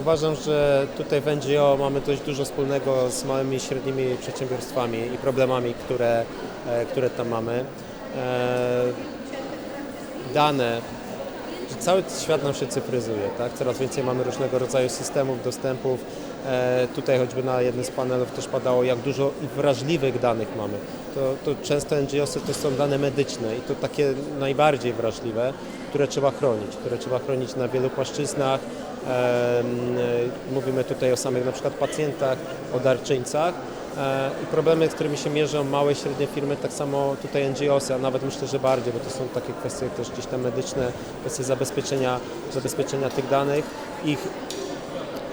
Uważam, że tutaj w NGO mamy dość dużo wspólnego z małymi i średnimi przedsiębiorstwami i problemami, które, e, które tam mamy. E, Dane, cały świat nam się cyfryzuje, tak? Coraz więcej mamy różnego rodzaju systemów, dostępów. E, Tutaj choćby na jednym z panelów też padało, jak dużo wrażliwych danych mamy. To, to często NGOsy to są dane medyczne i to takie najbardziej wrażliwe, które trzeba chronić, które trzeba chronić na wielu płaszczyznach. Em, e, Mówimy tutaj o samych na przykład pacjentach, o darczyńcach. E, I problemy, z którymi się mierzą małe i średnie firmy, tak samo tutaj NGOsy, a nawet myślę, że bardziej, bo to są takie kwestie też gdzieś tam medyczne, kwestie zabezpieczenia, zabezpieczenia tych danych, ich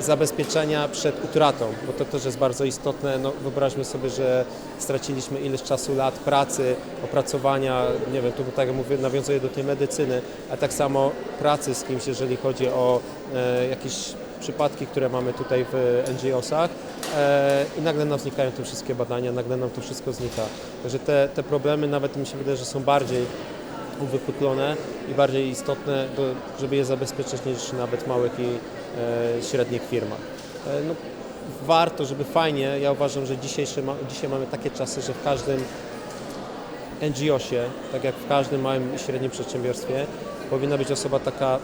zabezpieczenia przed utratą, bo to też jest bardzo istotne. No, wyobraźmy sobie, że straciliśmy ileś czasu, lat pracy, opracowania, nie wiem, tu tak jak mówię, nawiązuję do tej medycyny, a tak samo pracy z kimś, jeżeli chodzi o e, jakieś przypadki, które mamy tutaj w NGO-sach e, i nagle nam znikają te wszystkie badania, nagle nam to wszystko znika. Także te, te problemy nawet mi się wydaje, że są bardziej uwypuklone i bardziej istotne, żeby je zabezpieczyć niż nawet małych i e, średnich firmach. E, no, warto, żeby fajnie, ja uważam, że dzisiejsze, dzisiaj mamy takie czasy, że w każdym NGO-sie, tak jak w każdym małym i średnim przedsiębiorstwie, powinna być osoba taka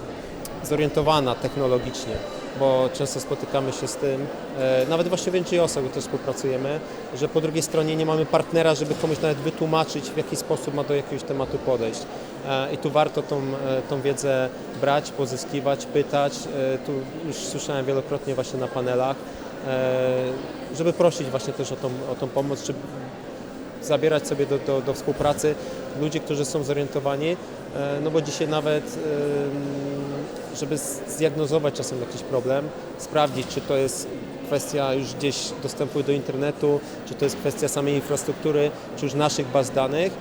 zorientowana technologicznie, bo często spotykamy się z tym, e, nawet właśnie w NGO-sach, bo też współpracujemy, że po drugiej stronie nie mamy partnera, żeby komuś nawet wytłumaczyć, w jaki sposób ma do jakiegoś tematu podejść. E, I tu warto tą, e, tą wiedzę brać, pozyskiwać, pytać. Tu już słyszałem wielokrotnie właśnie na panelach, żeby prosić właśnie też o tą, o tą pomoc, czy zabierać sobie do, do, do współpracy ludzi, którzy są zorientowani, no bo dzisiaj nawet, żeby zdiagnozować czasem jakiś problem, sprawdzić, czy to jest kwestia już gdzieś dostępu do internetu, czy to jest kwestia samej infrastruktury, czy już naszych baz danych,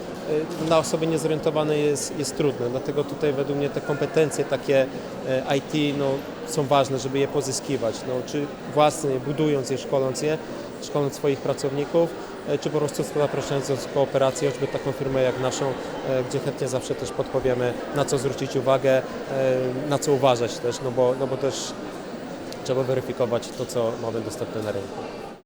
dla osoby niezorientowanej jest, jest trudne. Dlatego tutaj według mnie te kompetencje takie e, IT no, są ważne, żeby je pozyskiwać. No, czy własnie, budując je, szkoląc je, szkoląc swoich pracowników, e, czy po prostu zapraszając do kooperacji, choćby taką firmę jak naszą, e, gdzie chętnie zawsze też podpowiemy, na co zwrócić uwagę, na co uważać też, no bo, no bo też trzeba weryfikować to, co mamy dostępne na rynku.